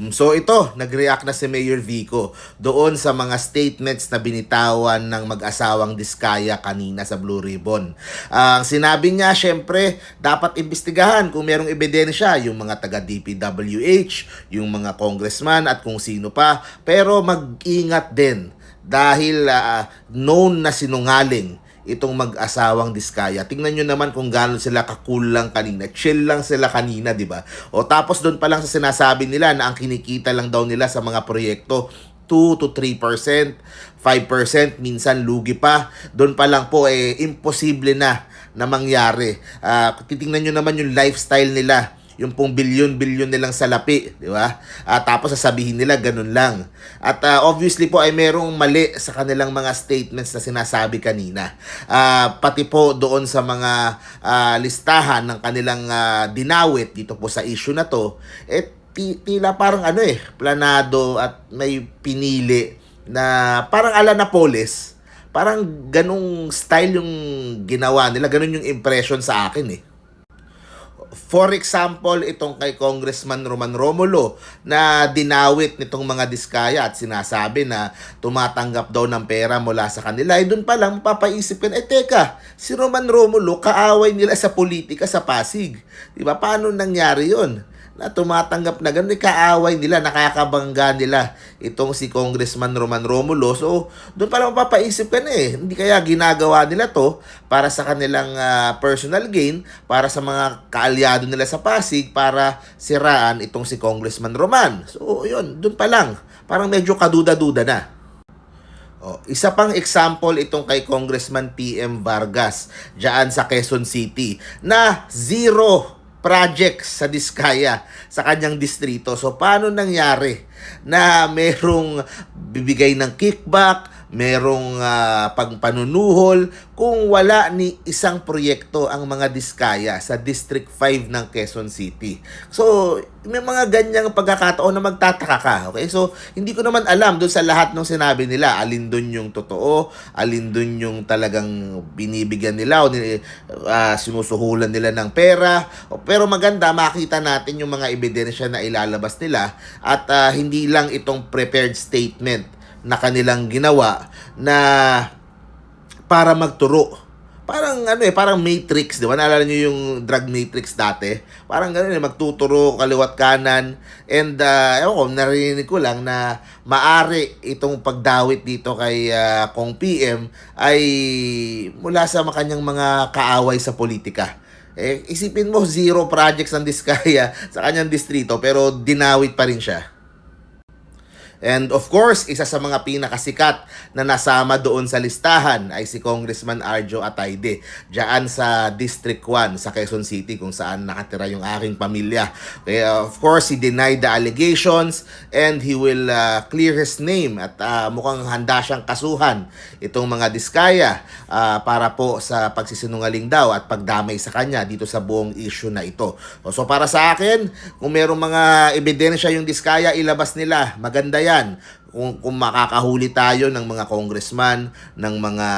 Mm, So ito, nag-react na si Mayor Vico doon sa mga statements na binitawan ng mag-asawang Diskaya kanina sa Blue Ribbon. Ang sinabi niya, syempre, dapat imbestigahan kung merong ebidensya yung mga taga DPWH, yung mga congressman at kung sino pa. Pero mag-ingat din dahil ah, known na sinungaling itong mag-asawang Diskaya. Tingnan nyo naman kung gaano sila kakul lang kanina. Chill lang sila kanina, di ba? O tapos doon pa lang sa sinasabi nila na ang kinikita lang daw nila sa mga proyekto 2 to 3%, 5%, minsan lugi pa. Doon pa lang po eh imposible na na mangyari. Ah, titingnan nyo naman yung lifestyle nila yung pong bilyon-bilyon nilang salapi, di ba? At tapos sasabihin nila ganun lang. At ah, obviously po ay merong mali sa kanilang mga statements na sinasabi kanina. Ah, pati po doon sa mga ah, listahan ng kanilang ah, dinawit dito po sa issue na to, eh ti- tila parang ano eh, planado at may pinili na parang ala na polis. Parang ganung style yung ginawa nila, ganun yung impression sa akin eh. For example, itong kay Congressman Roman Romulo na dinawit nitong mga diskaya at sinasabi na tumatanggap daw ng pera mula sa kanila. Ay doon pa lang mapapaisip ka, eh teka, si Roman Romulo kaaway nila sa politika sa Pasig. Di ba? Paano nangyari yon na tumatanggap na ganun, eh, kaaway nila, nakakabangga nila itong si Congressman Roman Romulo. So, doon pa lang mapapaisip ka na eh. Hindi kaya ginagawa nila to para sa kanilang ah, personal gain, para sa mga kaalyado nila sa Pasig, para siraan itong si Congressman Roman. So, yun, doon pa lang. Parang medyo kaduda-duda na. Oh, isa pang example itong kay Congressman PM Vargas diyan sa Quezon City na zero projects sa Diskaya sa kanyang distrito. So paano nangyari na merong bibigay ng kickback, merong ah, pagpanunuhol kung wala ni isang proyekto ang mga Diskaya sa District 5 ng Quezon City. So, may mga ganyang pagkakataon na magtataka ka. Okay? So, hindi ko naman alam doon sa lahat ng sinabi nila, alin doon yung totoo, alin doon yung talagang binibigyan nila o ah, sinusuhulan nila ng pera. Pero maganda, makita natin yung mga ebidensya na ilalabas nila at ah, hindi lang itong prepared statement na kanilang ginawa na para magturo. Parang ano eh, parang Matrix, di ba? Naalala niyo yung drug Matrix dati? Parang gano'n eh, magtuturo kaliwat kanan. And uh, ewan ko, narinig ko lang na maari itong pagdawit dito kay ah, Kong PM ay mula sa kanyang mga kaaway sa politika. Eh, isipin mo, zero projects ang Diskaya sa kanyang distrito, pero dinawit pa rin siya. And of course, isa sa mga pinakasikat na nasama doon sa listahan ay si Congressman Arjo Atayde diyan sa District 1 sa Quezon City kung saan nakatira yung aking pamilya. Kaya of course, he denied the allegations and he will uh, clear his name at uh, mukhang handa siyang kasuhan itong mga diskaya uh, para po sa pagsisinungaling daw at pagdamay sa kanya dito sa buong issue na ito. So para sa akin, kung merong mga ebidensya yung diskaya, ilabas nila. Maganda yan. Kung, kung makakahuli tayo ng mga congressman, ng mga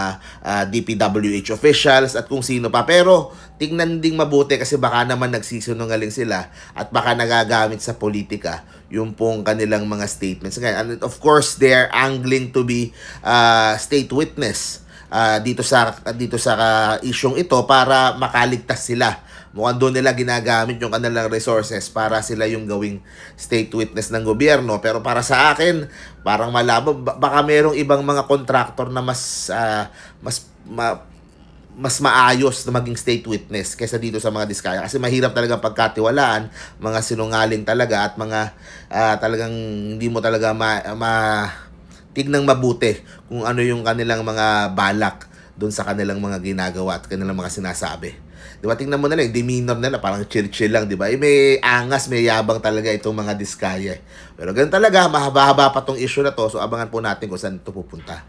ah, DPWH officials at kung sino pa. Pero tingnan ding mabuti kasi baka naman nagsisinungaling sila at baka nagagamit sa politika yung pong kanilang mga statements. And of course, they are angling to be ah, state witness ah, dito sa dito sa ah, isyong ito para makaligtas sila. Mukhang doon nila ginagamit yung kanilang resources para sila yung gawing state witness ng gobyerno. Pero para sa akin, parang malabo. Ba- Baka merong ibang mga contractor na mas ah, mas ma- mas maayos na maging state witness kaysa dito sa mga diskaya. Kasi mahirap talaga pagkatiwalaan, mga sinungaling talaga at mga ah, talagang hindi mo talaga ma, ma tignang mabuti kung ano yung kanilang mga balak doon sa kanilang mga ginagawa at kanilang mga sinasabi. Di ba? Tingnan mo na lang, yung demeanor nila, parang chill-chill lang, di ba? Eh, may angas, may yabang talaga itong mga diskaya. Pero ganun talaga, mahaba-haba pa tong issue na to, so abangan po natin kung saan ito pupunta.